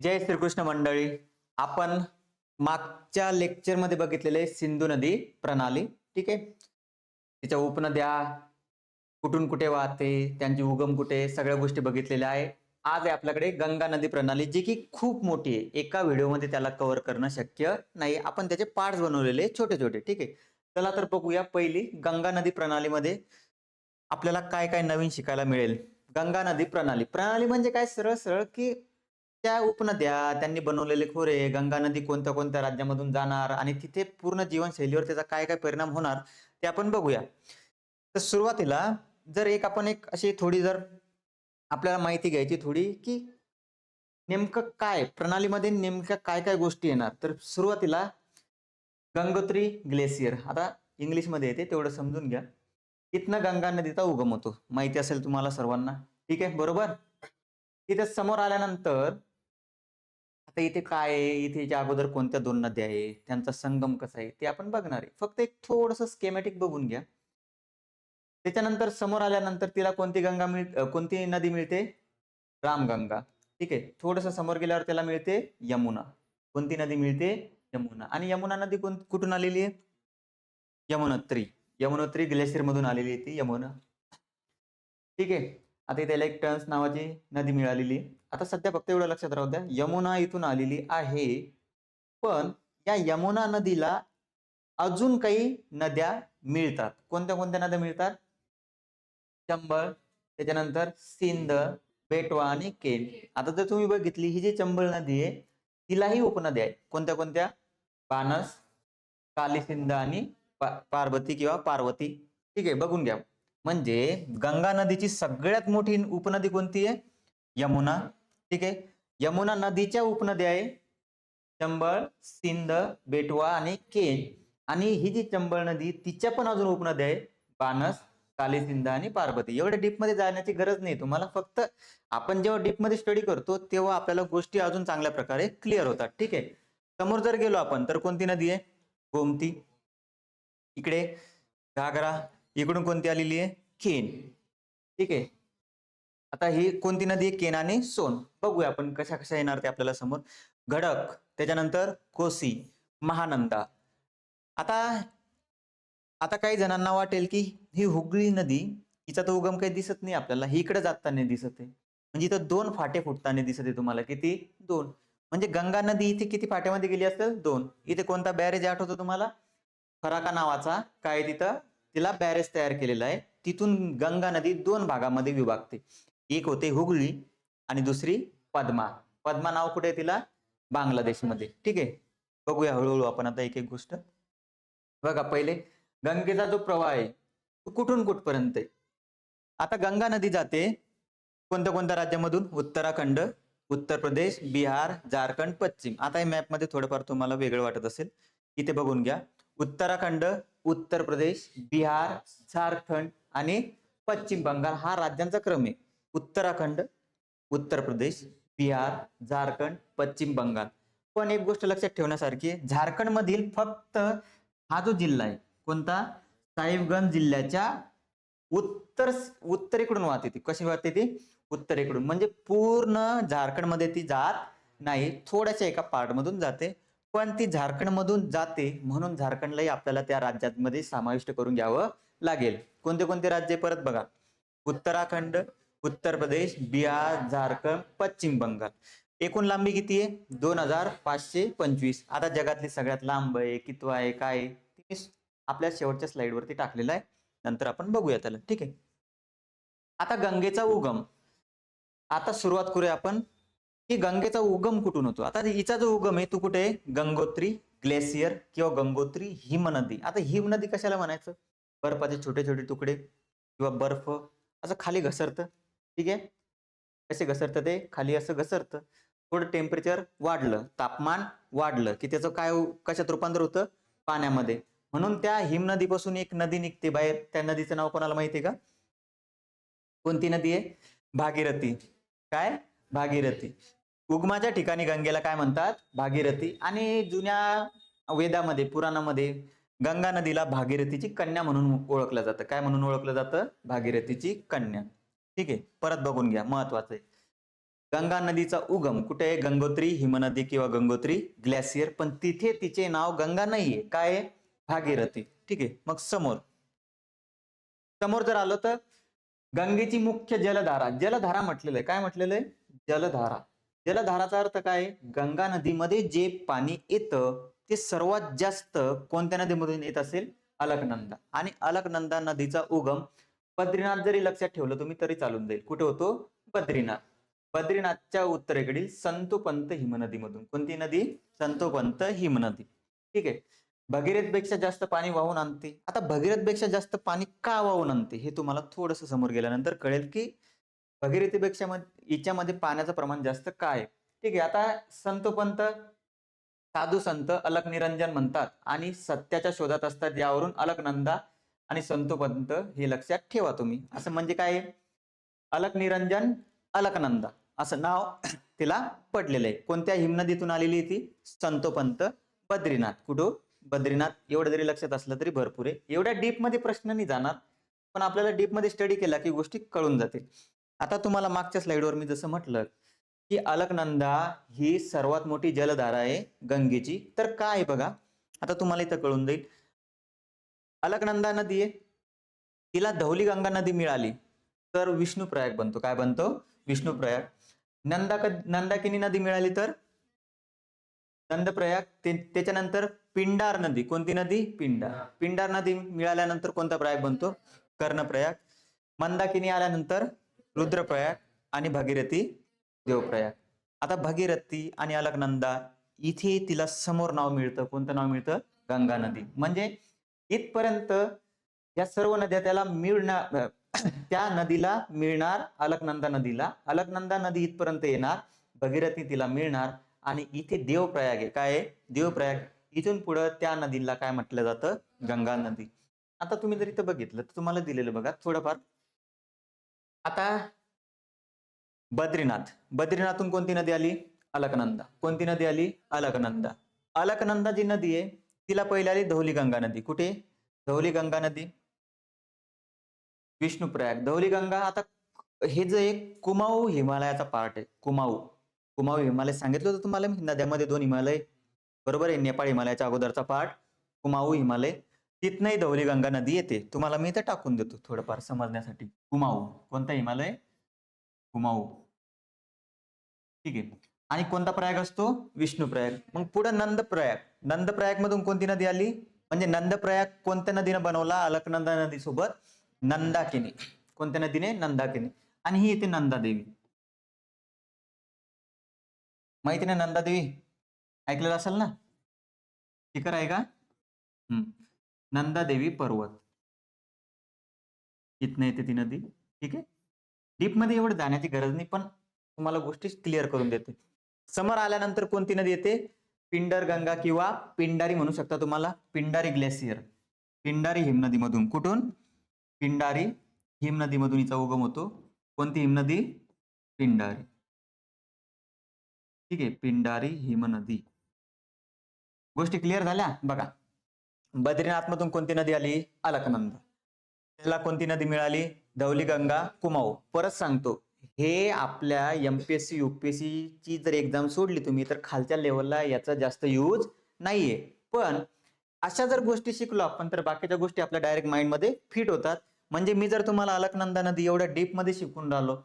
जय श्रीकृष्ण मंडळी. आपण मागच्या लेक्चरमध्ये बघितलेले सिंधू नदी प्रणाली ठीक आहे? तिच्या उपनद्या कुठून कुठे वाहते त्यांची उगम कुठे सगळ्या गोष्टी बघितलेल्या आहे. आज आहे आपल्याकडे गंगा नदी प्रणाली जी की खूप मोठी आहे. एका व्हिडिओमध्ये त्याला कव्हर करणं शक्य नाही. आपण त्याचे पार्ट्स बनवलेले छोटे छोटे ठीक आहे? चला तर बघूया पहिली गंगा नदी प्रणालीमध्ये आपल्याला काय काय नवीन शिकायला मिळेल. गंगा नदी प्रणाली. प्रणाली म्हणजे काय? सरळ सरळ की त्या उपनद्या त्यांनी बनवलेले खोरे गंगा नदी कोणत्या कोणत्या राज्यामधून जाणार आणि तिथे पूर्ण जीवनशैलीवर त्याचा काय काय परिणाम होणार ते आपण बघूया. तर सुरुवातीला जर एक आपण एक अशी थोडी जर आपल्याला माहिती घ्यायची थोडी की नेमकं काय प्रणालीमध्ये नेमक्या काय काय गोष्टी येणार. तर सुरुवातीला गंगोत्री ग्लेशियर आता इंग्लिशमध्ये येते तेवढं समजून घ्या. इथनं गंगा नदीचा उगम होतो. माहिती असेल तुम्हाला सर्वांना. ठीक आहे बरोबर? तिथे समोर आल्यानंतर आता इथे काय आहे? इथे अगोदर कोणत्या दोन नद्या आहे? त्यांचा संगम कसा आहे? ते आपण बघणार आहे. फक्त एक थोडस स्केमॅटिक बघून घ्या. त्याच्यानंतर समोर आल्यानंतर तिला कोणती गंगा मिळ कोणती नदी मिळते? रामगंगा. ठीक आहे? थोडस समोर गेल्यावर त्याला मिळते यमुना. कोणती नदी मिळते? यमुना. आणि यमुना नदी कोण कुठून आलेली आहे? यमुनोत्री. यमुनोत्री ग्लेशियर मधून आलेली आहे ती यमुना. ठीक आहे? आता त्याला एक टर्न्स नावाची नदी मिळालेली आहे. आता सध्या फक्त एवढं लक्षात राहू द्या. यमुना इथून आलेली आहे. पण या यमुना नदीला अजून काही नद्या मिळतात. कोणत्या कोणत्या नद्या मिळतात? चंबळ त्याच्यानंतर सिंध बेटवा आणि केन. आता जर तुम्ही बघितली ही जी चंबळ नदी आहे तिलाही उपनद्या आहे कोणत्या कोणत्या? बानस कालीसिंध आणि पा- पार्वती किंवा पार्वती. ठीक आहे बघून घ्या. म्हणजे गंगा नदीची सगळ्यात मोठी उपनदी कोणती आहे? यमुना. ठीक आहे? यमुना नदीच्या उपनद्या आहे. चंबळ सिंध बेटवा आणि केन. आणि ही जी चंबळ नदी तिच्या पण अजून उपनद्या आहे. बानस कालीसिंध आणि पार्वती. एवढ्या डीपमध्ये जाण्याची गरज नाही. तुम्हाला फक्त आपण जेव्हा डीपमध्ये स्टडी करतो तेव्हा आपल्याला गोष्टी अजून चांगल्या प्रकारे क्लिअर होतात. ठीक आहे? समोर जर गेलो आपण तर कोणती नदी आहे? गोमती. इकडे घागरा. इकडून कोणती आलेली आहे? केन. ठीक आहे? आता ही कोणती नदी केन आणि सोन. बघूया आपण कशा कशा येणार ते आपल्याला समोर. घडक त्याच्यानंतर कोसी महानंदा. आता आता काही जणांना वाटेल की ही हुगळी नदी हिचा तर उगम काही दिसत नाही आपल्याला. ही इकडे जाताना दिसत आहे. म्हणजे इथं दोन फाटे फुटताना दिसत आहे तुम्हाला. किती? दोन. म्हणजे गंगा नदी इथे किती फाट्यामध्ये गेली असेल? दोन. इथे कोणता बॅरेज आठवतो तुम्हाला? फराका नावाचा. काय तिथं? तिला बॅरेज तयार केलेला आहे. तिथून गंगा नदी दोन भागामध्ये विभागते. एक होते हुगळी आणि दुसरी पद्मा. पद्मा नाव कुठे तिला? बांगलादेशमध्ये. ठीक आहे? बघूया हळूहळू आपण आता एक एक गोष्ट. बघा पहिले गंगेचा जो प्रवाह आहे तो कुठून कुठपर्यंत आहे? आता गंगा नदी जाते कोणत्या कोणत्या राज्यामधून? उत्तराखंड उत्तर प्रदेश बिहार झारखंड पश्चिम. आता या मॅपमध्ये थोडंफार तुम्हाला वेगळं वाटत असेल. इथे बघून घ्या. उत्तराखंड उत्तर प्रदेश बिहार झारखंड आणि पश्चिम बंगाल हा राज्यांचा क्रम आहे. उत्तराखंड उत्तर प्रदेश बिहार झारखंड पश्चिम बंगाल. पण एक गोष्ट लक्षात ठेवण्यासारखी आहे झारखंड मधील फक्त हा जो जिल्हा आहे कोणता? साहिबगंज जिल्ह्याच्या उत्तर उत्तरेकडून वाहते ती कशी वाहते ती उत्तरेकडून. म्हणजे पूर्ण झारखंडमध्ये ती जात नाही थोड्याशा एका पार्ट मधून जाते. पण ती झारखंडमधून जाते म्हणून झारखंडलाही आपल्याला त्या राज्यामध्ये समाविष्ट करून घ्यावं लागेल. कोणते कोणते राज्य परत बघा. उत्तराखंड उत्तर प्रदेश बिहार झारखंड पश्चिम बंगाल. एकूण लांबी किती आहे? दोन हजार पाचशे पंचवीस. आता जगातली सगळ्यात लांब आहे कितवा आहे काय आहे ते मी आपल्या शेवटच्या स्लाइड वरती टाकलेलं आहे. नंतर आपण बघूया त्याला. ठीक आहे? आता गंगेचा उगम. आता सुरुवात करूया आपण. की गंगेचा उगम कुठून होतो? आता हिचा जो उगम आहे तो कुठे आहे? गंगोत्री ग्लेसियर किंवा गंगोत्री हिमनदी आता हिमनदी कशाला म्हणायचं? बर्फाचे छोटे छोटे तुकडे किंवा बर्फ असं खाली घसरतं. ठीक आहे? कसे घसरतं ते? खाली असं घसरतं. थोडं टेम्परेचर वाढलं. तापमान वाढलं. की त्याचं काय कशात रूपांतर होतं? पाण्यामध्ये. म्हणून त्या हिमनदीपासून एक नदी निघते बाहेर. त्या नदीचं नाव कोणाला माहिती आहे का? कोणती नदी आहे? भागीरथी. काय? भागीरथी. उगमाच्या ठिकाणी गंगेला काय म्हणतात? भागीरथी. आणि जुन्या वेदामध्ये पुराणामध्ये गंगा नदीला भागीरथीची कन्या म्हणून ओळखलं जातं. काय म्हणून ओळखलं जातं? भागीरथीची कन्या. ठीक आहे परत बघून घ्या महत्वाचं आहे. गंगा नदीचा उगम कुठे आहे? गंगोत्री हिमनदी किंवा गंगोत्री ग्लॅसियर पण तिथे तिचे नाव गंगा नाहीये. काय आहे? भागीरथी. ठीक आहे मग समोर. समोर जर आलो तर गंगेची मुख्य जलधारा जलधारा म्हटलेलं आहे. काय म्हटलेलं आहे? जलधारा. जलधाराचा अर्थ काय आहे? गंगा नदीमध्ये जे पाणी येतं ते सर्वात जास्त कोणत्या नदीमधून येत असेल? अलकनंदा. आणि अलकनंदा नदीचा उगम बद्रीनाथ जरी लक्षात ठेवलं तुम्ही तरी चालून जाईल. कुठे होतो? बद्रीनाथ. बद्रीनाथच्या उत्तरेकडील संतोपंत हिमनदीमधून. कोणती नदी? संतोपंत हिमनदी. ठीक आहे. भगीरथपेक्षा जास्त पाणी वाहून आणते. आता भगीरथपेक्षा जास्त पाणी का वाहून आणते? हे तुम्हाला थोडस समोर गेल्यानंतर कळेल की भगीरथीपेक्षा हिच्यामध्ये पाण्याचं प्रमाण जास्त काय आहे. ठीक आहे. आता संतोपंत साधू संत अलक निरंजन म्हणतात आणि सत्याच्या शोधात असतात. यावरून अलकनंदा आणि संतोपंत हे लक्षात ठेवा तुम्ही. असं म्हणजे काय? अलक निरंजन अलकनंदा असं नाव तिला पडलेलं आहे. कोणत्या हिमनदीतून आलेली ती? संतोपंत बद्रीनाथ. कुठं? बद्रीनाथ एवढं जरी लक्षात असलं तरी भरपूर आहे. एवढ्या डीपमध्ये प्रश्न नाही जाणार. पण आपल्याला डीपमध्ये स्टडी केला की गोष्टी कळून जातील. आता तुम्हाला मागच्या स्लाइडवर मी जसं म्हटलं की अलकनंदा ही सर्वात मोठी जलधारा आहे गंगेची. तर काय आहे बघा? आता तुम्हाला इथं कळून जाईल. अलकनंदा नदी आहे. तिला धौली गंगा नदी मिळाली. तर विष्णुप्रयाग बनतो. काय बनतो? विष्णुप्रयाग नंदा नंदाकिनी नदी मिळाली तर? नंदप्रयाग. ते- त्याच्यानंतर पिंडार नदी. कोणती नदी? पिंडार. पिंडार नदी मिळाल्यानंतर कोणता प्रयाग बनतो? कर्णप्रयाग. मंदाकिनी आल्यानंतर रुद्रप्रयाग आणि भागीरथी देवप्रयाग. आता भागीरथी आणि अलकनंदा इथे तिला समोर नाव मिळतं. कोणतं नाव मिळतं? गंगा नदी. म्हणजे इथपर्यंत या सर्व नद्या त्याला मिळणार त्या नदीला मिळणार अलकनंदा नदीला. अलकनंदा नदी इथपर्यंत येणार भगीरथी तिला मिळणार आणि इथे देवप्रयाग आहे. काय देवप्रयाग. इथून पुढं त्या नदीला काय म्हटलं जातं? गंगा नदी. आता तुम्ही जर इथं बघितलं तर तुम्हाला दिलेलं बघा थोडंफार. आता बद्रीनाथ. बद्रीनाथून कोणती नदी आली? अलकनंदा. कोणती नदी आली? अलकनंदा. अलकनंदा जी नदी आहे तिला पहिली आली धौली गंगा नदी. कुठे? धौली गंगा नदी. विष्णुप्रयाग. धौली गंगा आता हे जे एक कुमाऊ हिमालयाचा पार्ट आहे. कुमाऊ. कुमाऊ हिमालय सांगितलं होतं तुम्हाला? मी नद्यामध्ये दोन हिमालय. बरोबर आहे? नेपाळ हिमालयाच्या अगोदरचा पार्ट कुमाऊ हिमालय. तिथनंही धौली गंगा नदी येते. तुम्हाला मी इथं टाकून देतो थोडंफार समजण्यासाठी. कुमाऊ. कोणता हिमालय? कुमाऊ. ठीक आहे. आणि कोणता प्रयाग असतो? विष्णुप्रयाग मग पुढे नंदप्रयाग नंदप्रयाग मधून कोणती नदी आली? म्हणजे नंदप्रयाग कोणत्या नदीनं बनवला? अलकनंदा नदी सोबत नंदाकिनी. कोणत्या नदीने? नंदाकिनी. आणि ही येते नंदादेवी. माहिती ना नंदादेवी? ऐकलेलं असेल ना? तिकर आहे का? हम्म. नंदादेवी पर्वत. इथनं येते ती नदी. ठीक आहे? डीपमध्ये एवढं जाण्याची गरज नाही पण तुम्हाला गोष्टी क्लिअर करून देते. समोर आल्यानंतर कोणती नदी येते? पिंडर गंगा किंवा पिंडारी म्हणू शकता तुम्हाला. पिंडारी ग्लेसियर पिंडारी हिमनदीमधून. कुठून? पिंडारी हिमनदीमधून हिचा उगम होतो. कोणती हिमनदी? पिंडारी. ठीक आहे. पिंडारी हिमनदी. गोष्टी क्लिअर झाल्या? बघा. बद्रीनाथमधून कोणती नदी आली? अलकनंद. त्याला कोणती नदी मिळाली? धौली गंगा कुमाऊ. परत सांगतो. हे आपल्या एमपीएससी युपीएससी ची जर एक्झाम सोडली तुम्ही तर खालच्या लेवलला याचा जास्त यूज नाहीये. पण अशा जर गोष्टी शिकलो आपण तर बाकीच्या गोष्टी आपल्या डायरेक्ट माइंडमध्ये फिट होतात. म्हणजे मी जर तुम्हाला अलकनंदा नदी एवढ्या डीपमध्ये शिकून राहिलो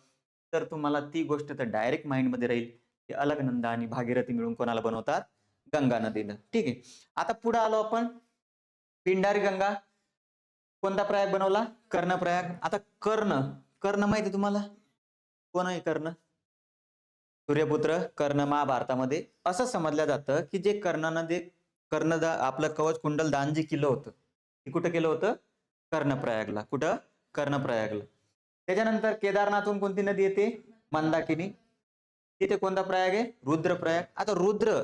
तर तुम्हाला ती गोष्ट तर डायरेक्ट माइंडमध्ये राहील की अलकनंदा आणि भागीरथी मिळून कोणाला बनवतात? गंगा नदीला ठीक आहे. आता पुढे आलो आपण. पिंडारी गंगा. कोणता प्रयाग बनवला? कर्णप्रयाग. आता कर्ण. कर्ण माहिती आहे तुम्हाला? कोण आहे कर्ण? सूर्यपुत्र कर्ण महाभारतामध्ये. असं समजलं जातं की जे कर्णानं जे कर्ण आपलं कवच कुंडल दान जे केलं होतं. ते कुठं केलं होतं? कर्णप्रयागला. कुठं? कर्णप्रयागला. त्याच्यानंतर केदारनाथून कोणती नदी येते? मंदाकिनी. तिथे कोणता प्रयाग आहे? रुद्रप्रयाग. आता रुद्र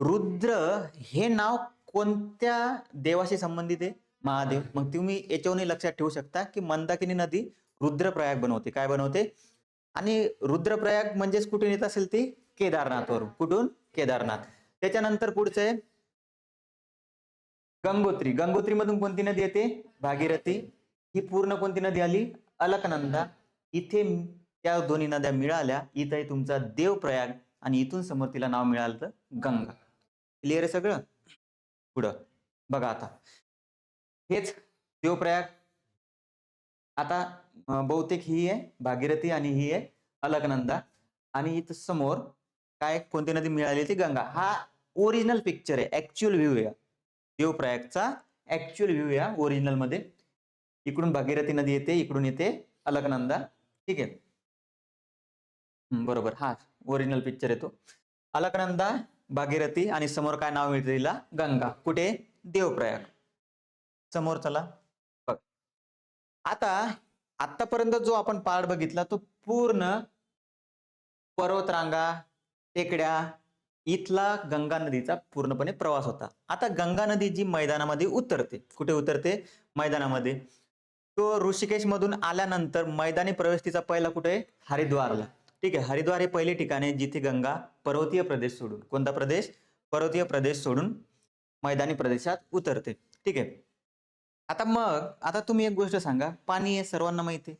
रुद्र हे नाव कोणत्या देवाशी संबंधित आहे? महादेव. मग तुम्ही याच्यावरून लक्षात ठेवू शकता की मंदाकिनी नदी रुद्रप्रयाग बनवते. काय बनवते? आणि रुद्रप्रयाग म्हणजेच कुठून येत असेल ती? केदारनाथवरून. कुठून? केदारनाथ. त्याच्यानंतर पुढचं आहे गंगोत्री. गंगोत्री मधून कोणती नदी येते? भागीरथी. ही पूर्ण कोणती नदी आली? अलकनंदा. इथे त्या दोन्ही नद्या मिळाल्या. इथंही तुमचा देवप्रयाग आणि इथून समोर तिला नाव मिळालं तर गंगा. क्लिअर आहे सगळं? पुढं. बघा आता. हेच देवप्रयाग. आता बहुतेक ही आहे भागीरथी आणि ही आहे अलकनंदा. आणि इथं समोर काय कोणती नदी मिळाली ती गंगा. हा ओरिजिनल पिक्चर आहे ऍक्च्युअल व्ह्यू आहे. देवप्रयागचा ऍक्च्युअल व्ह्यू या ओरिजिनलमध्ये. इकडून भागीरथी नदी येते इकडून येते अलकनंदा. ठीक आहे? बरोबर. हा ओरिजिनल पिक्चर येतो अलकनंदा भागीरथी आणि समोर काय नाव मिळते तिला? गंगा. कुठे? देवप्रयाग. समोर चला. बघ. आता आतापर्यंत जो आपण पार्ट बघितला तो पूर्ण पर्वतरांगा टेकड्या इथला गंगा नदीचा पूर्णपणे प्रवास होता. आता गंगा नदी जी मैदानामध्ये उतरते. कुठे उतरते? मैदानामध्ये. तो ऋषिकेश मधून आल्यानंतर मैदानी प्रवेश तिचा पहिला कुठे? हरिद्वारला. ठीक आहे. हरिद्वार हे पहिले ठिकाण आहे जिथे गंगा पर्वतीय प्रदेश सोडून. कोणता प्रदेश? पर्वतीय प्रदेश सोडून मैदानी प्रदेशात उतरते. ठीक आहे. आता मग आता तुम्ही एक गोष्ट सांगा. पाणी हे सर्वांना माहिती आहे.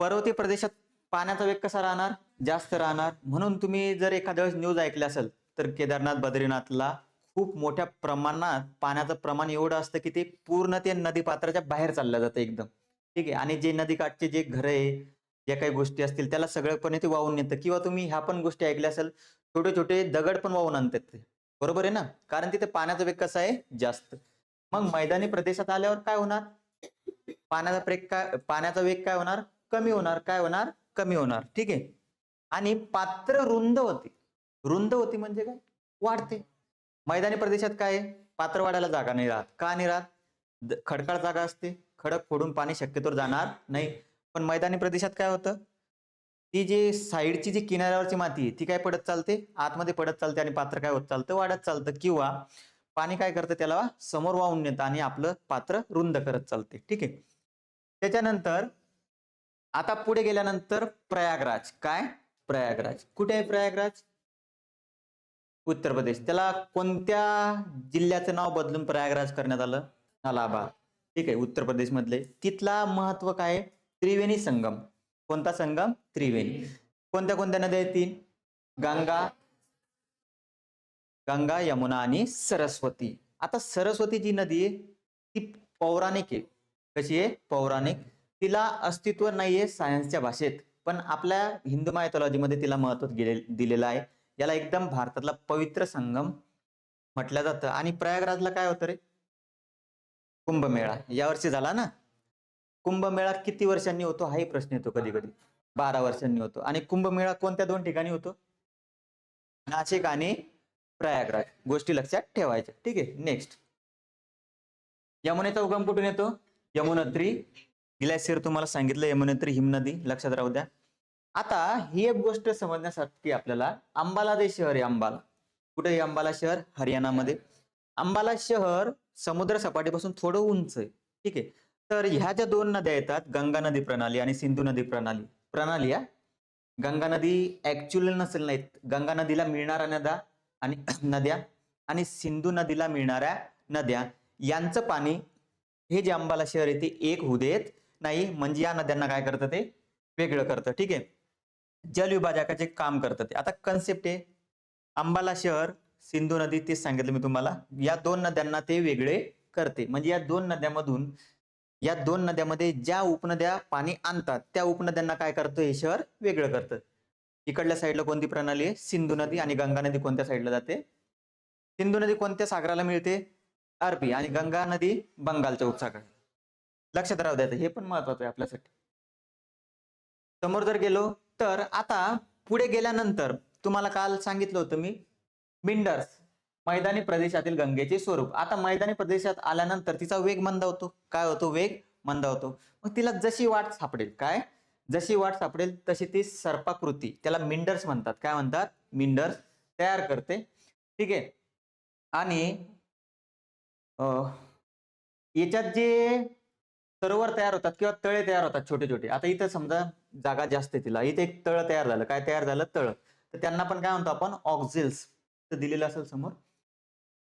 पर्वतीय प्रदेशात पाण्याचा वेग कसा राहणार? जास्त राहणार. म्हणून तुम्ही जर एखाद्या वेळेस न्यूज ऐकली असेल तर केदारनाथ बद्रीनाथला खूप मोठ्या प्रमाणात पाण्याचं प्रमाण एवढं असतं की ते पूर्ण ते नदी पात्राच्या बाहेर चाललं जातं एकदम. ठीक आहे? आणि जे नदीकाठचे जे घर आहे ज्या काही गोष्टी असतील त्याला सगळंपणे ते वाहून नेतं. किंवा तुम्ही ह्या पण गोष्टी ऐकल्या असेल छोटे छोटे दगड पण वाहून आणतात ते. बरोबर आहे ना? कारण तिथे पाण्याचा वेग कसा आहे? जास्त. मग मैदानी प्रदेशात आल्यावर काय होणार? पाण्याचा प्रेक काय पाण्याचा वेग काय होणार? कमी होणार. काय होणार? कमी होणार. ठीक आहे? आणि पात्र रुंद होते. रुंद होती म्हणजे काय? वाढते. मैदानी प्रदेशात काय? पात्र वाढायला जागा नाही राहत. का नाही राहत? खडकाळ जागा असते. खडक फोडून पाणी शक्यतोवर जाणार नाही. पण मैदानी प्रदेशात काय होतं? ती जी साईडची जी किनाऱ्यावरची माती आहे ती काय पडत चालते? आतमध्ये पडत चालते आणि पात्र काय होत चालतं? वाढत चालतं. किंवा पाणी काय करतं त्याला? समोर वाहून नेतं आणि आपलं पात्र रुंद करत चालते. ठीक आहे? त्याच्यानंतर आता पुढे गेल्यानंतर प्रयागराज. काय? प्रयागराज. कुठे आहे प्रयागराज? उत्तर प्रदेश. त्याला कोणत्या जिल्ह्याचं नाव बदलून प्रयागराज करण्यात आलं? अलाहाबाद. ठीक आहे? उत्तर प्रदेश मधले तिथला महत्त्व काय? त्रिवेणी संगम. कोणता संगम? त्रिवेणी. कोणत्या कोणत्या नद्या आहेत तीन? गंगा गंगा यमुना आणि सरस्वती. आता सरस्वती जी नदी आहे ती पौराणिक आहे. कशी आहे? पौराणिक. तिला अस्तित्व नाहीये सायन्सच्या भाषेत पण आपल्या हिंदू मायथॉलॉजीमध्ये तिला महत्त्व दिलेलं आहे. याला एकदम भारतातला पवित्र संगम म्हटलं जातं. आणि प्रयागराजला काय होतं रे? कुंभमेळा. यावर्षी झाला ना? कुंभमेळा किती वर्षांनी होतो? हाही प्रश्न येतो कधी कधी बारा वर्षांनी होतो. आणि कुंभमेळा कोणत्या दोन ठिकाणी होतो? नाशिक आणि प्रयागराज. गोष्टी लक्षात ठेवायच्या. ठीक आहे नेक्स्ट यमुनेचा उगम कुठून येतो? यमुनोत्री ग्लॅशियर तुम्हाला सांगितलं यमुनोत्री हिमनदी लक्षात राहू द्या. आता ही एक गोष्ट समजण्यासाठी आपल्याला अंबाला जे शहर आहे अंबाला. कुठे अंबाला शहर? हरियाणामध्ये. अंबाला शहर समुद्र सपाटीपासून थोडं उंच आहे. ठीक आहे. तर ह्या ज्या दोन नद्या येतात गंगा नदी प्रणाली आणि सिंधू नदी प्रणाली. प्रणाली या गंगा नदी ऍक्च्युअल नसेल नाहीत. गंगा नदीला मिळणाऱ्या नद्या आणि नद्या आणि सिंधू नदीला मिळणाऱ्या नद्या यांचं पाणी हे जे अंबाला शहर आहे ते एक होऊ देत नाही. म्हणजे या नद्यांना काय करतं ते? वेगळं करतं. ठीक आहे? जलविभाजकाचे काम करतं ते. आता कन्सेप्ट आहे. अंबाला शहर सिंधू नदी तेच सांगितलं मी तुम्हाला. या दोन नद्यांना ते वेगळे करते. म्हणजे या दोन नद्यामधून या दोन नद्यामध्ये ज्या उपनद्या पाणी आणतात त्या उपनद्यांना काय करतं हे शहर वेगळं करतं. इकडल्या साईडला कोणती प्रणाली आहे? सिंधू नदी आणि गंगा नदी कोणत्या साईडला जाते? सिंधू नदी कोणत्या सागराला मिळते? अरबी आणि गंगा नदी बंगालच्या उपसागर लक्षात राहू द्यायचं हे पण महत्वाचं आहे आपल्यासाठी. समोर जर गेलो तर आता पुढे गेल्यानंतर तुम्हाला काल सांगितलं होतं मी मिंडर्स मैदानी प्रदेशातील गंगेचे स्वरूप. आता मैदानी प्रदेशात आल्यानंतर तिचा वेग मंदावतो काय होतो? वेग मंदावतो मग तिला जशी वाट सापडेल. काय? जशी वाट सापडेल तशी ती सर्पाकृती त्याला मिंडर्स म्हणतात. काय म्हणतात? मिंडर्स तयार करते. ठीक आहे. आणि अं, याच्यात जे सरोवर तयार होतात किंवा तळे तयार होतात छोटे छोटे आता इथं समजा जागा जास्त आहे तिला. इथे एक तळ तयार झालं. काय तयार झालं? तळ. तर त्यांना पण काय म्हणतो आपण? ऑक्झिल्स. तर दिलेलं असेल समोर.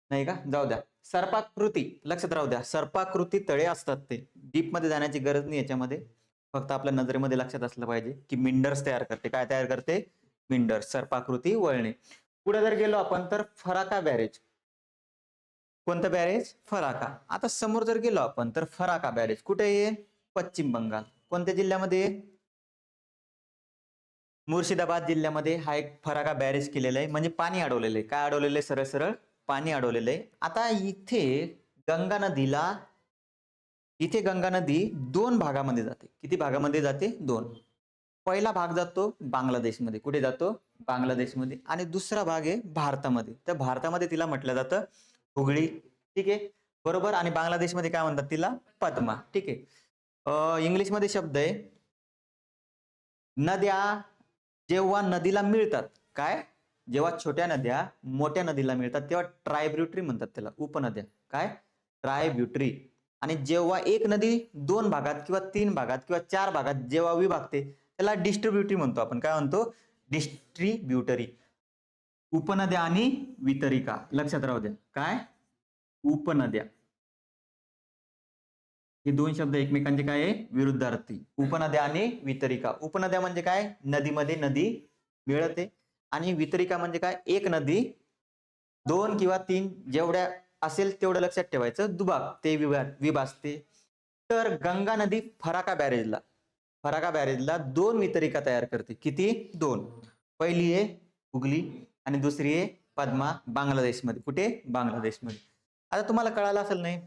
नाही का? जाऊ द्या. सर्पाकृती. लक्षात राहू द्या. सर्पाकृती तळे असतात ते. डीपमध्ये जाण्याची गरज नाही याच्यामध्ये. फक्त आपल्या नजरेमध्ये लक्षात असलं पाहिजे की मिंडर्स तयार करते. काय तयार करते? मिंडर्स सर्पाकृती वळणे. पुढे जर गेलो आपण तर फराका बॅरेज. कोणतं बॅरेज? फराका. आता समोर जर गेलो आपण तर फराका बॅरेज. कुठे आहे? पश्चिम बंगाल. कोणत्या जिल्ह्यामध्ये? मुर्शिदाबाद जिल्ह्यामध्ये हा एक फराका बॅरेज केलेला आहे. म्हणजे पाणी अडवलेलं आहे. काय अडवलेलं आहे? सरळ सरळ पाणी अडवलेलं आहे. आता इथे गंगा नदीला इथे गंगा नदी दोन भागामध्ये जाते. किती भागामध्ये जाते? दोन. पहिला भाग जातो बांगलादेशमध्ये. कुठे जातो? बांगलादेशमध्ये. आणि दुसरा भाग आहे भारतामध्ये. तर भारतामध्ये तिला म्हटलं जातं हुगळी. ठीक आहे? बरोबर? आणि बांगलादेशमध्ये काय म्हणतात तिला? पद्मा. ठीक आहे? इंग्लिशमध्ये शब्द आहे नद्या जेव्हा नदीला मिळतात. काय? जेव्हा छोट्या नद्या मोठ्या नदीला मिळतात तेव्हा ट्रायब्युटरी म्हणतात त्याला. उपनद्या. काय? ट्रायब्युटरी. आणि जेव्हा एक नदी दोन भागात किंवा तीन भागात किंवा चार भागात जेव्हा विभागते त्याला डिस्ट्रीब्युटरी म्हणतो आपण. काय म्हणतो? डिस्ट्रीब्युटरी उपनद्या आणि वितरिका. लक्षात राहू द्या. काय? उपनद्या. हे दोन शब्द एकमेकांचे काय आहे? विरुद्धार्थी. उपनद्या आणि वितरिका. उपनद्या म्हणजे काय? नदीमध्ये नदी मिळते. आणि वितरिका म्हणजे काय? एक नदी दोन किंवा तीन जेवढ्या असेल तेवढं लक्षात ठेवायचं. दुभागते विभाग विभासते तर गंगा नदी फराका बॅरेजला. फराका बॅरेजला दोन वितरिका तयार करते. किती? दोन. पहिली आहे हुगली आणि दुसरी आहे पद्मा बांगलादेशमध्ये. कुठे? बांगलादेशमध्ये. आता तुम्हाला कळालं असेल नाही?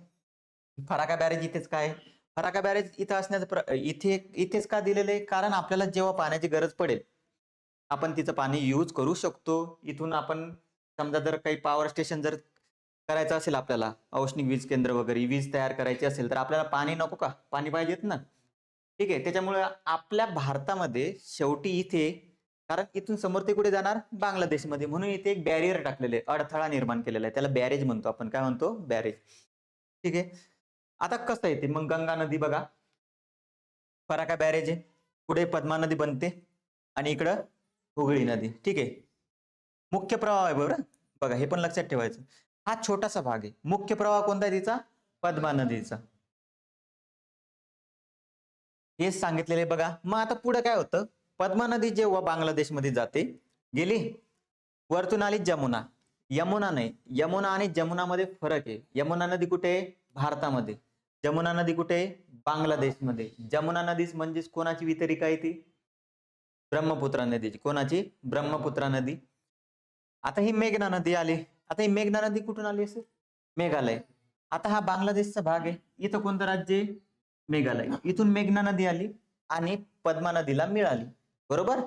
फराका बॅरेज इथेच काय? फराका बॅरेज इथं असण्याचं प्र इथे इथेच का दिलेलं आहे? कारण आपल्याला जेव्हा पाण्याची गरज पडेल आपण तिचं पाणी यूज करू शकतो. इथून आपण समजा जर काही पॉवर स्टेशन जर करायचं असेल आपल्याला औष्णिक वीज केंद्र वगैरे वीज तयार करायची असेल तर आपल्याला पाणी नको का? पाणी पाहिजेत ना? ठीक आहे त्याच्यामुळे आपल्या भारतामध्ये शेवटी इथे कारण इथून समोर ते कुठे जाणार? बांगलादेशमध्ये. म्हणून इथे एक बॅरियर टाकलेले अडथळा निर्माण केलेला आहे. त्याला बॅरेज म्हणतो आपण. काय म्हणतो? बॅरेज ठीक आहे? आता कसं येते मग गंगा नदी बघा. फराका बॅरेज आहे. पुढे पद्मा नदी बनते. आणि इकडं हुगळी नदी. ठीक आहे? मुख्य प्रवाह आहे बरं. बघा हे पण लक्षात ठेवायचं. हा छोटासा भाग आहे. मुख्य प्रवाह कोणता आहे तिचा? पद्मा नदीचा हेच सांगितलेले बघा. मग आता पुढे काय होतं? पद्मा नदी जेव्हा बांगलादेशमध्ये जाते गेली वरतून आली जमुना. यमुना नाही. यमुना आणि जमुनामध्ये फरक आहे. यमुना नदी कुठे भारतामध्ये. जमुना नदी कुठे? बांगलादेशमध्ये. जमुना नदीच म्हणजेच कोणाची वितरिका आहे ती? ब्रह्मपुत्रा नदीची. कोणाची? ब्रह्मपुत्रा नदी. आता ही मेघना नदी आली. आता ही मेघना नदी कुठून आली असेल? मेघालय. आता हा बांगलादेशचा भाग आहे. इथं कोणतं राज्य आहे? मेघालय. इथून मेघना नदी आली आणि पद्मा नदीला मिळाली. बरोबर?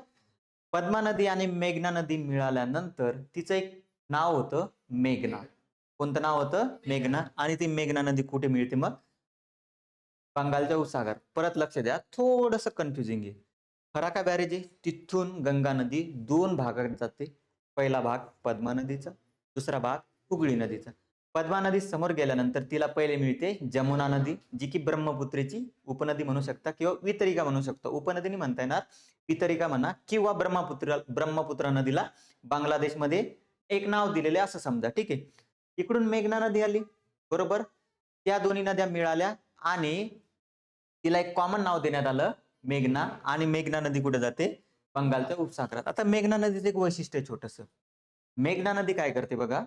पद्मा नदी आणि मेघना नदी मिळाल्यानंतर तिचं एक नाव होतं मेघना. कोणतं नाव होतं? मेघना. आणि ती मेघना नदी कुठे मिळते मग? बंगालच्या उपसागर परत लक्ष द्या. थोडस कन्फ्युजिंग आहे. फराका बॅरेज आहे. तिथून गंगा नदी दोन भागात जाते. पहिला भाग पद्मा नदीचा. दुसरा भाग हुगळी नदीचा. पद्मा नदी समोर गेल्यानंतर तिला पहिले मिळते जमुना नदी जी की ब्रह्मपुत्रेची उपनदी म्हणू शकता किंवा वितरिका म्हणू शकता. उपनदीने म्हणता येणार वितरिका म्हणा किंवा ब्रह्मपुत्र ब्रह्मपुत्रा नदीला बांगलादेशमध्ये एक नाव दिलेले असं समजा. ठीक आहे? इकडून मेघना नदी आली. बरोबर? त्या दोन्ही नद्या मिळाल्या आणि तिला एक कॉमन नाव देण्यात आलं मेघना. आणि मेघना नदी कुठे जाते? बंगालच्या उपसागरात. आता मेघना नदीचं एक वैशिष्ट्य आहे छोटस. मेघना नदी काय करते बघा?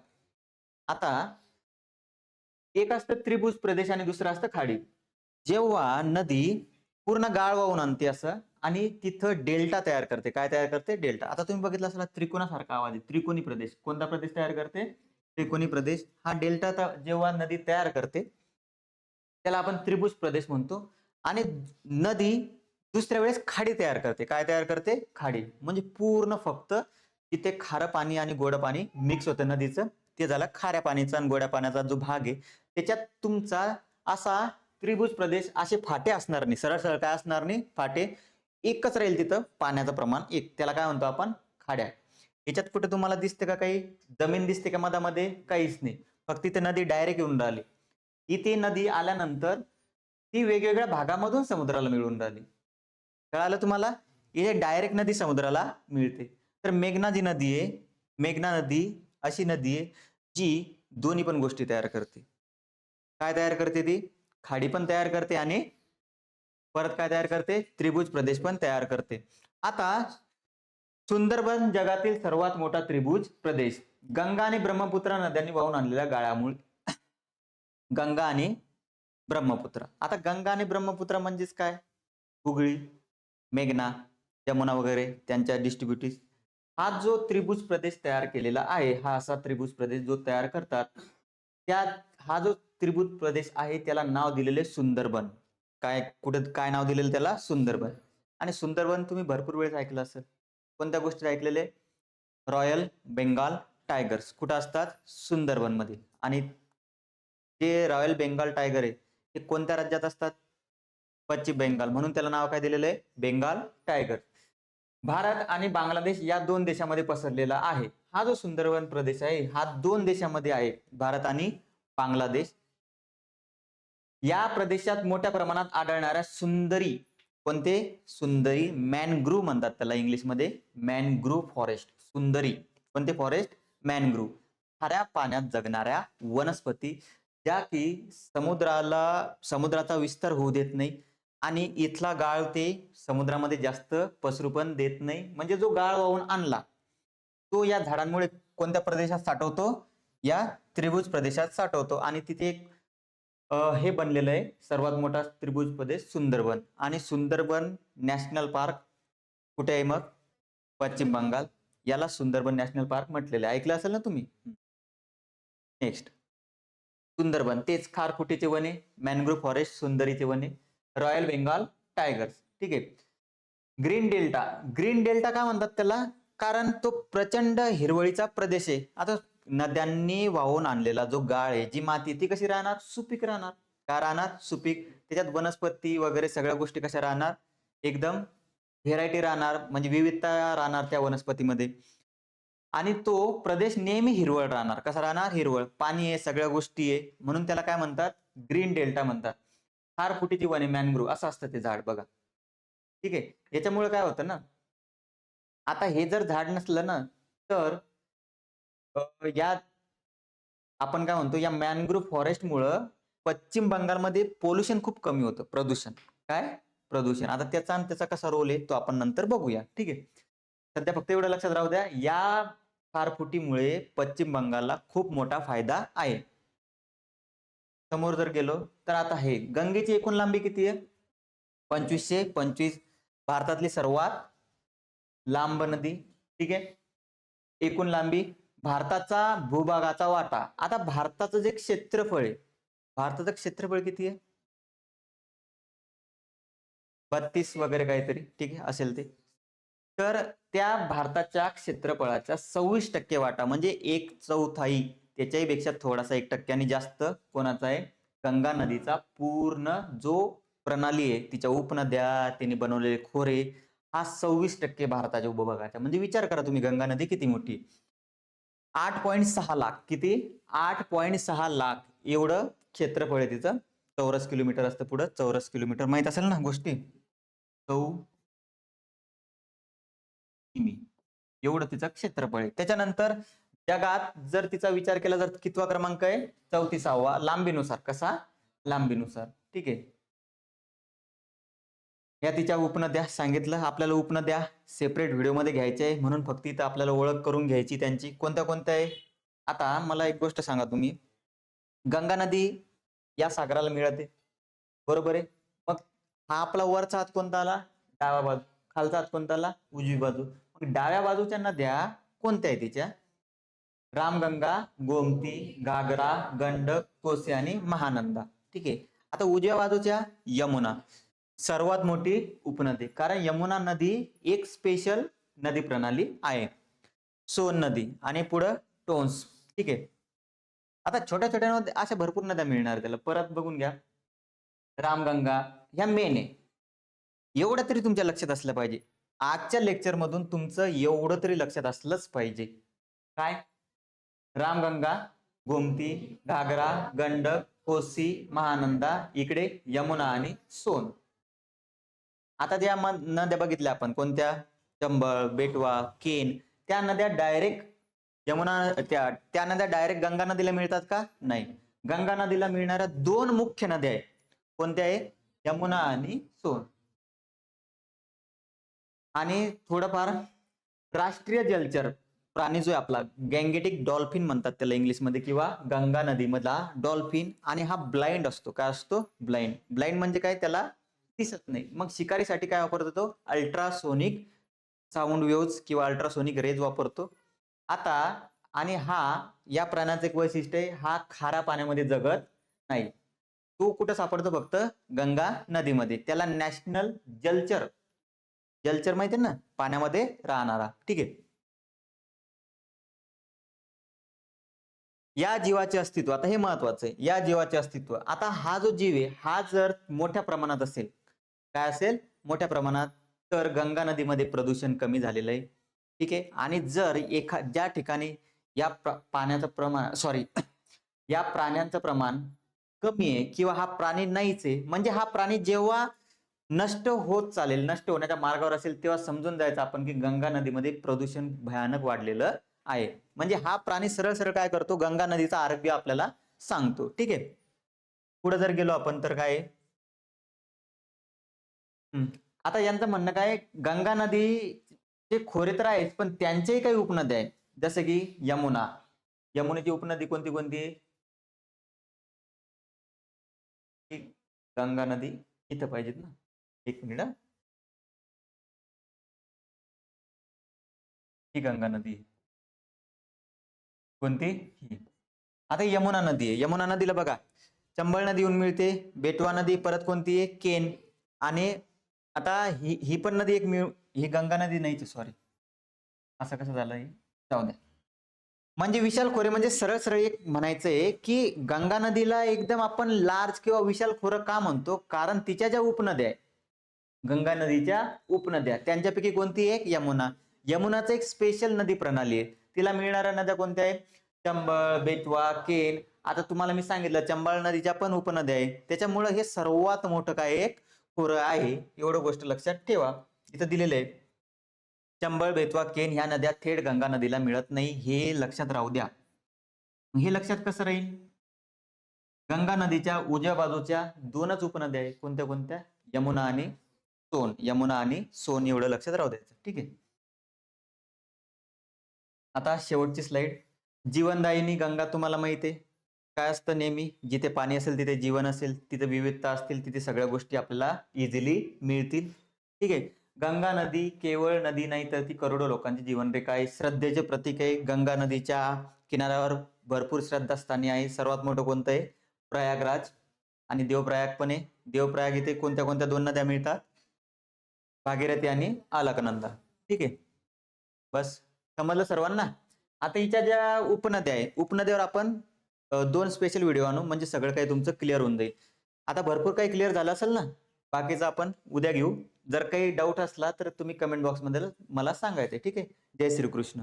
आता एक असतं त्रिभुज प्रदेश आणि दुसरं असतं खाडी. जेव्हा नदी पूर्ण गाळ वाहून आणते असं आणि तिथं डेल्टा तयार करते. काय तयार करते? डेल्टा. आता तुम्ही बघितलं असाल त्रिकोणासारखा आवाज आहे. त्रिकोणी प्रदेश. कोणता प्रदेश तयार करते? त्रिकोणी प्रदेश. हा डेल्टा जेव्हा नदी तयार करते त्याला आपण त्रिभुज प्रदेश म्हणतो. आणि नदी दुसऱ्या वेळेस खाडी तयार करते. काय तयार करते? खाडी. म्हणजे पूर्ण फक्त तिथे खारं पाणी आणि गोड पाणी मिक्स होतं नदीचं. ते झालं खाऱ्या पाणीचा आणि गोड्या पाण्याचा जो भाग आहे त्याच्यात तुमचा असा त्रिभुज प्रदेश असे फाटे असणार नाही. सरळ सरळ काय असणार नाही? फाटे एकच राहील तिथं पाण्याचं प्रमाण एक. त्याला काय म्हणतो आपण? खाड्या. याच्यात कुठे तुम्हाला दिसते का काही? जमीन दिसते का मधामध्ये? काहीच नाही. फक्त तिथे नदी डायरेक्ट येऊन राहिली. इथे नदी आल्यानंतर ती वेगवेगळ्या भागामधून समुद्राला मिळून राहिली. कळालं तुम्हाला? इथे डायरेक्ट नदी समुद्राला मिळते. तर मेघना जी नदी आहे मेघना नदी अशी नदी आहे जी दोन्ही पण गोष्टी तयार करते. काय तयार करते ती? खाडी पण तयार करते आणि परत काय तयार करते? त्रिभुज प्रदेश पण तयार करते. आता सुंदरबन जगातील सर्वात मोठा त्रिभुज प्रदेश. गंगा आणि ब्रह्मपुत्रा नद्यांनी वाहून आणलेल्या गाळामुळे. गंगा आणि ब्रह्मपुत्र. आता गंगा आणि ब्रह्मपुत्र म्हणजेच काय? हुगळी मेघना यमुना वगैरे त्यांच्या डिस्ट्रीब्युटीज हा जो त्रिभुज प्रदेश तयार केलेला आहे हा असा त्रिभुज प्रदेश जो तयार करतात त्या हा जो त्रिभुज प्रदेश आहे त्याला नाव दिलेले सुंदरबन. काय कुठे काय नाव दिलेलं त्याला? सुंदरबन. आणि सुंदरबन तुम्ही भरपूर वेळेस ऐकलं असेल. कोणत्या गोष्टी ऐकलेले? Royal Bengal tigers. कुठं असतात? सुंदरबनमध्ये आणि जे रॉयल बेंगाल टायगर आहे ते कोणत्या राज्यात असतात? पश्चिम बेंगाल. म्हणून त्याला नाव काय दिलेलं आहे? बेंगाल टायगर. भारत आणि बांगलादेश या दोन देशामध्ये पसरलेला आहे. हा जो सुंदरवन प्रदेश आहे हा दोन देशामध्ये आहे. भारत आणि बांगलादेश. या प्रदेशात मोठ्या प्रमाणात आढळणाऱ्या सुंदरी कोणते? सुंदरी मॅनग्रूव्ह म्हणतात त्याला इंग्लिशमध्ये. Mangrove forest. सुंदरी कोणते फॉरेस्ट? मॅनग्रूव्ह खाऱ्या पाण्यात जगणाऱ्या वनस्पती ज्या की समुद्राला समुद्राचा विस्तार होऊ देत नाही आणि इथला गाळ ते समुद्रामध्ये जास्त पसरू पण देत नाही. म्हणजे जो गाळ वाहून आणला तो या झाडांमुळे कोणत्या प्रदेशात साठवतो? या त्रिभुज प्रदेशात साठवतो. आणि तिथे एक हे बनलेलं आहे सर्वात मोठा त्रिभुज प्रदेश सुंदरबन. आणि सुंदरबन नॅशनल पार्क कुठे आहे मग? पश्चिम बंगाल. याला सुंदरबन नॅशनल पार्क म्हटलेलं आहे. ऐकलं असेल ना तुम्ही? नेक्स्ट. सुंदरबन. तेच खारफुटीचे वने मॅनग्रोव्ह फॉरेस्ट सुंदरीचे वने. Royal Bengal tigers. ठीक आहे. Green delta. ग्रीन डेल्टा का म्हणतात त्याला? कारण तो प्रचंड हिरवळीचा प्रदेश आहे. आता नद्यांनी वाहून आणलेला जो गाळ आहे जी माती ती कशी राहणार? सुपीक राहणार. का राहणार? सुपीक. त्याच्यात वनस्पती वगैरे सगळ्या गोष्टी कशा राहणार? एकदम व्हेरायटी राहणार. म्हणजे विविधता राहणार त्या वनस्पतीमध्ये. आणि तो प्रदेश नेहमी हिरवळ राहणार. कसा राहणार? हिरवळ. पाणी आहे सगळ्या गोष्टी आहे. म्हणून त्याला काय म्हणतात? ग्रीन डेल्टा म्हणतात. फार फुटीची वने मॅनग्रोव्ह असं असतं ते झाड बघा. ठीक आहे? याच्यामुळे काय होतं ना आता हे जर झाड नसलं ना तर या आपण काय म्हणतो या मॅनग्रोव्ह फॉरेस्ट मुळे पश्चिम बंगालमध्ये पोल्युशन खूप कमी होतं प्रदूषण. काय? प्रदूषण. आता त्याचा आणि त्याचा कसा रोल आहे तो आपण नंतर बघूया. ठीक आहे? सध्या फक्त एवढं लक्षात राहू द्या या फारफुटीमुळे पश्चिम बंगालला खूप मोठा फायदा आहे. समोर जर गेलो तर आता हे गंगेची एकूण लांबी किती आहे? पंचवीसशे पंचवीस. भारतातली सर्वात लांब नदी ठीक आहे? एकूण लांबी भारताचा भूभागाचा वाटा. आता भारताचं जे क्षेत्रफळ आहे भारताचं क्षेत्रफळ किती आहे? बत्तीस वगैरे काहीतरी ठीक आहे? असेल ते. तर त्या भारताच्या क्षेत्रफळाच्या सव्वीस टक्के वाटा म्हणजे एक चौथाई. त्याच्याही पेक्षा थोडासा एक टक्क्याने जास्त कोणाचा आहे? गंगा नदीचा पूर्ण जो प्रणाली आहे तिच्या उपनद्या त्यांनी बनवलेले खोरे हा सव्वीस टक्के भारताच्या उपभागाचा. म्हणजे विचार करा तुम्ही गंगा नदी किती मोठी? आठ पॉईंट सहा लाख. किती? आठ पॉईंट सहा लाख. एवढं क्षेत्रफळ आहे तिचं. चौरस किलोमीटर असतं पुढं. चौरस किलोमीटर. माहीत असेल ना गोष्टी? चौ किमी. एवढं तिचं क्षेत्रफळ आहे. त्याच्यानंतर जगात जर तिचा विचार केला तर कितवा क्रमांक आहे? चौतीसावा. लांबीनुसार. कसा? लांबीनुसार. ठीक आहे. या तिच्या उपनद्या सांगितलं. आपल्याला उपनद्या सेपरेट व्हिडिओमध्ये घ्यायच्या आहे. म्हणून फक्त इथं आपल्याला ओळख करून घ्यायची त्यांची. कोणत्या कोणत्या आहे? आता मला एक गोष्ट सांगा तुम्ही. गंगा नदी या सागराला मिळते. बरोबर आहे? मग हा आपला वरचा हात कोणता आला? डाव्या बाजू. खालचा हात कोणता आला? उजवी बाजू. मग डाव्या बाजूच्या नद्या कोणत्या आहे तिच्या? रामगंगा गोमती घागरा गंडक कोसे आणि महानंदा. ठीक आहे? आता उजव्या बाजूच्या यमुना. सर्वात मोठी उपनदी. कारण यमुना नदी एक स्पेशल नदी प्रणाली आहे. सोन नदी आणि पुढं टोन्स. ठीक आहे? आता छोट्या छोट्या नद्या अशा भरपूर नद्या मिळणार त्याला. परत बघून घ्या. रामगंगा ह्या मेन आहे. एवढं तरी तुमच्या लक्षात असलं पाहिजे. आजच्या लेक्चर मधून तुमचं एवढं तरी लक्षात असलंच पाहिजे. काय? रामगंगा गोमती घागरा गंडक कोसी महानंदा इकडे यमुना आणि सोन. आता ज्या नद्या बघितल्या आपण कोणत्या? चंबळ बेटवा केन त्या नद्या डायरेक्ट यमुना त्या त्या नद्या डायरेक्ट गंगा नदीला मिळतात का? नाही. गंगा नदीला मिळणाऱ्या दोन मुख्य नद्या आहेत. कोणत्या आहे यमुना आणि सोन. आणि थोडंफार राष्ट्रीय जलचर. प्राणी जो आहे आपला गँगेटिक डॉल्फिन म्हणतात त्याला इंग्लिशमध्ये किंवा गंगा नदीमधला डॉल्फिन आणि हा ब्लाइंड असतो. काय असतो? ब्लाइंड. ब्लाइंड म्हणजे काय? त्याला दिसत नाही. मग शिकारीसाठी काय वापरतो तो अल्ट्रासोनिक साऊंड वेव्ज किंवा अल्ट्रासोनिक रेज वापरतो. आता आणि हा या प्राण्याचं एक वैशिष्ट्य आहे हा खाऱ्या पाण्यामध्ये जगत नाही. तो कुठं सापडतो फक्त? गंगा नदीमध्ये. त्याला नॅशनल जलचर. जलचर माहिती ना? पाण्यामध्ये राहणारा. ठीक आहे. या जीवाचे अस्तित्व आता हे महत्वाचं आहे. या जीवाचे अस्तित्व. आता हा जो जीव आहे हा जर मोठ्या प्रमाणात असेल काय असेल? मोठ्या प्रमाणात तर गंगा नदीमध्ये प्रदूषण कमी झालेलं आहे. ठीक आहे? आणि जर एखा ज्या ठिकाणी या प्र- पाण्याचं प्रमाण सॉरी या प्राण्यांचं प्रमाण कमी आहे किंवा हा प्राणी नाहीच आहे म्हणजे हा प्राणी जेव्हा नष्ट होत चालेल नष्ट होण्याच्या मार्गावर असेल तेव्हा समजून जायचं आपण की गंगा नदीमध्ये प्रदूषण भयानक वाढलेलं आहे. म्हणजे हा प्राणी सरळ सरळ काय करतो? गंगा नदीचा आरोग्य आपल्याला सांगतो. ठीक आहे? पुढे जर गेलो आपण तर काय? हम्म. आता यांचं म्हणणं काय? गंगा गंगा नदीचे खोरे तर आहेच पण त्यांचेही काही उपनद्या आहेत. जसं की यमुना. यमुनेची उपनदी कोणती कोणती? आहे गंगा नदी इथं पाहिजेत ना. एक मिनिट ही. गंगा नदी. आहे. कोणती? ही. आता यमुना नदी आहे. यमुना नदीला बघा. चंबळ नदी येऊन मिळते. बेटवा नदी परत कोणती? आहे केन. आणि आता ही ही पण नदी एक मिळ ही गंगा नदी नाहीची सॉरी असं कसं झालं हे? जाऊ द्या म्हणजे विशाल खोरे म्हणजे सरळ सरळ एक म्हणायचं आहे की गंगा नदीला एकदम आपण लार्ज किंवा विशाल खोरं का म्हणतो? कारण तिच्या ज्या उपनद्या आहे गंगा नदीच्या उपनद्या त्यांच्यापैकी कोणती एक? यमुना. यमुनाचं एक स्पेशल नदी प्रणाली आहे. तिला मिळणाऱ्या नद्या कोणत्या आहे? चंबळ बेटवा केन. आता तुम्हाला मी सांगितलं चंबळ नदीच्या पण उपनद्या आहे. त्याच्यामुळं हे सर्वात मोठं काय एक खोरं आहे? एवढं गोष्ट लक्षात ठेवा. इथं दिलेलं आहे. चंबळ बेतवा केन ह्या नद्या थेट गंगा नदीला मिळत नाही. हे लक्षात राहू द्या. हे लक्षात कसं राहील? गंगा नदीच्या उजव्या बाजूच्या दोनच उपनद्या आहेत. कोणत्या कोणत्या? यमुना आणि सोन. यमुना आणि सोन एवढं लक्षात राहू द्यायचं. ठीक आहे. आता शेवटची स्लाइड जीवनदायिनी गंगा तुम्हाला माहिती आहे. काय असतं नेहमी? जिथे पाणी असेल तिथे जीवन असेल तिथे विविधता असतील तिथे सगळ्या गोष्टी आपल्याला इझिली मिळतील. ठीक आहे. गंगा नदी केवळ नदी नाही तर ती करोडो लोकांची जीवनरेखा आहे. श्रद्धेचे प्रतीक आहे. गंगा नदीच्या किनाऱ्यावर भरपूर श्रद्धास्थानी आहे. सर्वात मोठं कोणतं आहे? प्रयागराज. आणि देवप्रयाग पण आहे. देवप्रयाग इथे कोणत्या कोणत्या दोन नद्या मिळतात? भागीरथी आणि अलकनंदा. ठीक आहे. बस. समजलं सर्वांना? आता हिच्या ज्या उपनद्या आहे उपनद्यावर आपण दोन स्पेशल व्हिडिओ आणू म्हणजे सगळं काही तुमचं क्लिअर होऊन जाईल. आता भरपूर काही क्लिअर झालं असेल ना? बाकीचं आपण उद्या घेऊ. जर काही डाऊट असला तर तुम्ही कमेंट बॉक्समध्ये मला सांगायचं ठीक आहे? जय श्रीकृष्ण.